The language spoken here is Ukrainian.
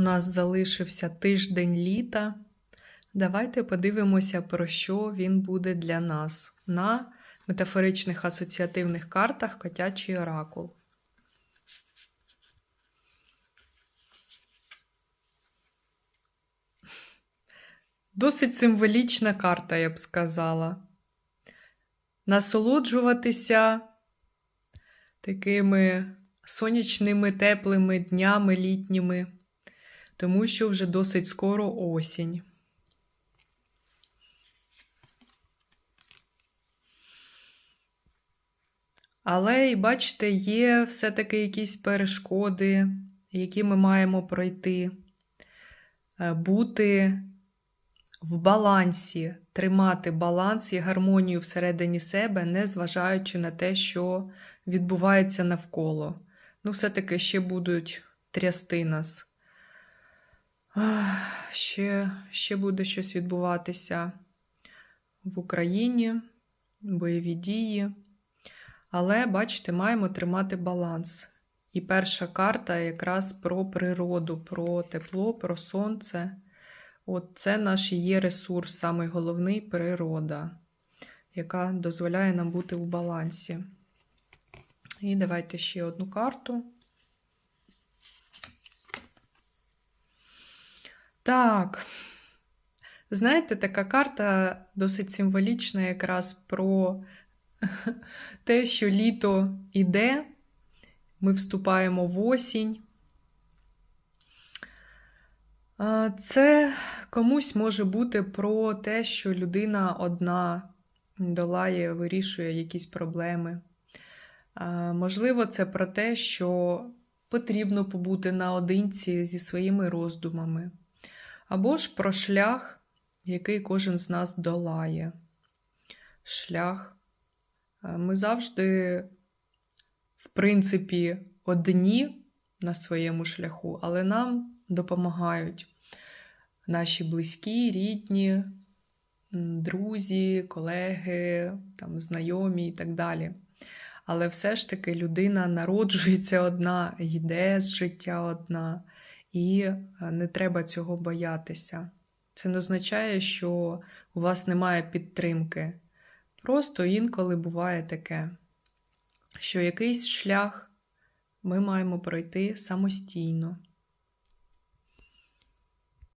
У нас залишився тиждень літа. Давайте подивимося, про що він буде для нас на метафоричних асоціативних картах Котячий оракул. Досить символічна карта, я б сказала. Насолоджуватися такими сонячними теплими днями літніми, тому що вже досить скоро осінь. Але, і бачите, є все-таки якісь перешкоди, які ми маємо пройти, Е, бути в балансі, тримати баланс і гармонію всередині себе, не зважаючи на те, що відбувається навколо. Ну, все-таки ще будуть трясти нас. Ще, ще буде щось відбуватися в Україні, бойові дії. Але, бачите, маємо тримати баланс. І перша карта якраз про природу, про тепло, про сонце. От це наш є ресурс, самий головний природа, яка дозволяє нам бути у балансі. І давайте ще одну карту. Так. Знаєте, така карта досить символічна якраз про те, що літо іде, ми вступаємо в осінь. Це комусь може бути про те, що людина одна долає, вирішує якісь проблеми. Можливо, це про те, що потрібно побути наодинці зі своїми роздумами. Або ж про шлях, який кожен з нас долає. Шлях. Ми завжди, в принципі, одні на своєму шляху, але нам допомагають наші близькі, рідні, друзі, колеги, там, знайомі і так далі. Але все ж таки людина народжується одна, йде з життя одна, і е, не треба цього боятися. Це не означає, що у вас немає підтримки. Просто інколи буває таке, що якийсь шлях ми маємо пройти самостійно.